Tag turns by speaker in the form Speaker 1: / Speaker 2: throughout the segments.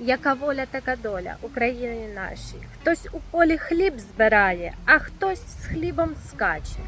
Speaker 1: Яка воля, така доля України нашій. Хтось у полі хліб збирає, а хтось з хлібом скаче.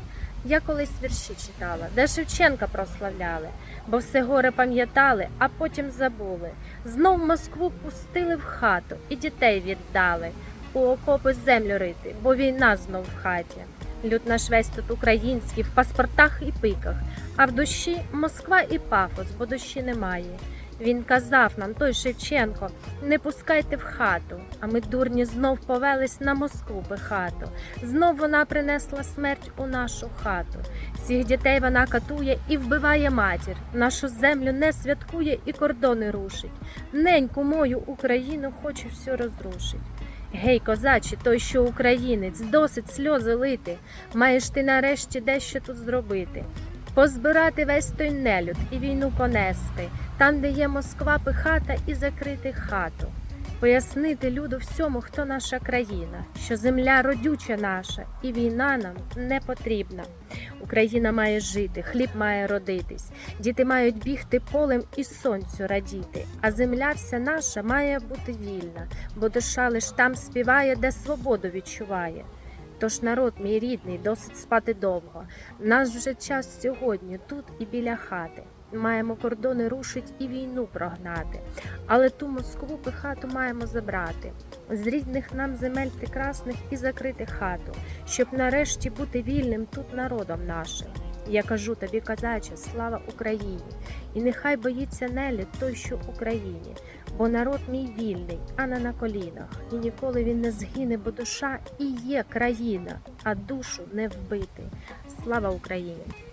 Speaker 1: Я колись вірші читала, де Шевченка прославляли, бо все горе пам'ятали, а потім забули. Знов Москву пустили в хату і дітей віддали у окопи землю рити, бо війна знов в хаті. Люд наш весь тут український, в паспортах і пиках, а в душі Москва і пафос, бо душі немає. Він казав нам, той Шевченко, не пускайте в хату. А ми дурні знов повелись на Москву пихату. Знов вона принесла смерть у нашу хату. Всіх дітей вона катує і вбиває матір. Нашу землю не святкує і кордони рушить. Неньку мою Україну хочу всю розрушить. Гей, козачі, той, що українець, досить сльози лити. Маєш ти нарешті дещо тут зробити. Позбирати весь той нелюд і війну понести, там, де є Москва пихата і закрити хату. Пояснити люду всьому, хто наша країна, що земля родюча наша, і війна нам не потрібна. Україна має жити, хліб має родитись, діти мають бігти полем і сонцю радіти. А земля вся наша має бути вільна, бо душа лиш там співає, де свободу відчуває. Тож народ мій рідний, досить спати довго. Наш вже час сьогодні, тут і біля хати. Маємо кордони рушить і війну прогнати. Але ту Москву пихату маємо забрати. З рідних нам земель прекрасних і закрити хату, щоб нарешті бути вільним тут народом нашим. Я кажу тобі, казаче, слава Україні! І нехай боїться нелі той, що Україні, бо народ мій вільний, а не на колінах. І ніколи він не згине, бо душа і є країна, а душу не вбити. Слава Україні!